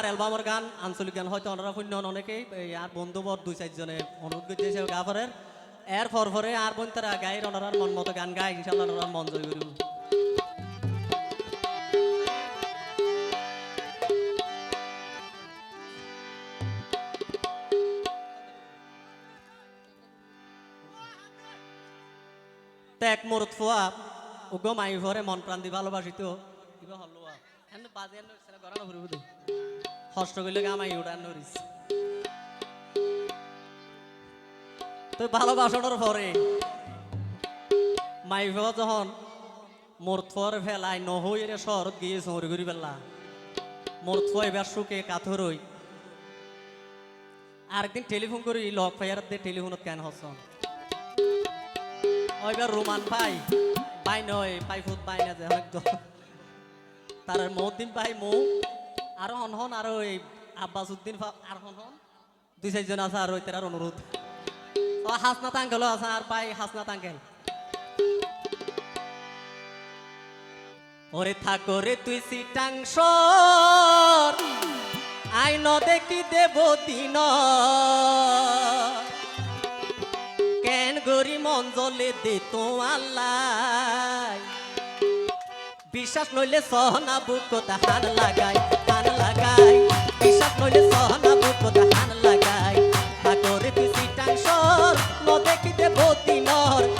আর অ্যালবামের গান, আঞ্চলিক গান হয়তো ওনারা শূন্য অনেকেই। আর বন্ধুবর দুই চারজনে অনুরোধ করতেছে গাফরের। এর ফর ফরে আর বোন তারা গাই ওনারার মন মতো গান গায় ইনশাল্লাহ ওনারা মন জয় করিব ত্যাগ মোরত ফোয়া উগ্র মাই ভরে মন প্রাণ দি ভালোবাসিত। কিবা হলো এনে বাজে এনে গড়ানো ঘুরিব দে হষ্ট কইলে গামাই উড়ান নরিস তো ভালোবাসানোর পরে। যখন শহরত গিয়ে ঘুরি এবার সুখে কাথর হই। আরেকদিন টেলিফোন করি, লক ফাইয়ার দে টেলিফোনত কেন হসন? ওইবার রোমান ভাই পাই নয়, পাই ফুট পাই না যে একদম তার মহদ্দিন পাই মৌ। আরও হন হন আরও এই আব্বাস উদ্দিন আর হন হন। দুই চারজন আছে আর ওই তার অনুরোধ। ও হাসনা তাঙ্কেলও আছে আর পাই হাসনা তাঙ্কেল ওরে থাকরে তুই সিটাংশ আইন দেখি দেব দিন। কেন গরি মন জলে দে তো আল্লাহ। বিশ্বাস নইলে সহনা বুক হান লাগাই হান নর।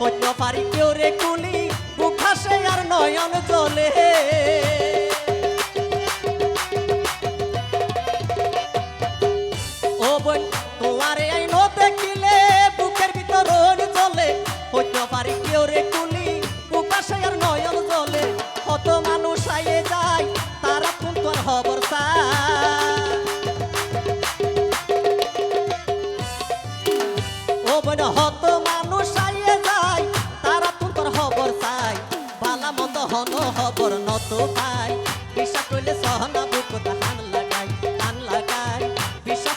হইতে পারি কেউ রে কুলি বুক হাসে আর নয়ন জ্বলে। ও বোন তোমারে আই দেখিলে বুকের ভিতর জ্বলে হইতে পারি কেউ রে কুলি বুক হাসে আর নয়ন জ্বলে। কত মানুষ আইয়ে যায়, তারা তোর খবর ও বোন হত নত পাই বিশ্বাস করলে সহনা বুক হান লাগাই হান লাগাই। বিশ্বাস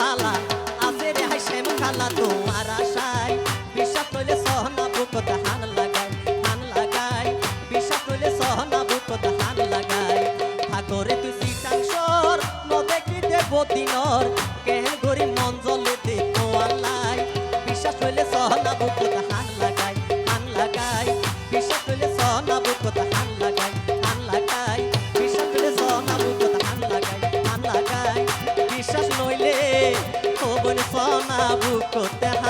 tocoteca.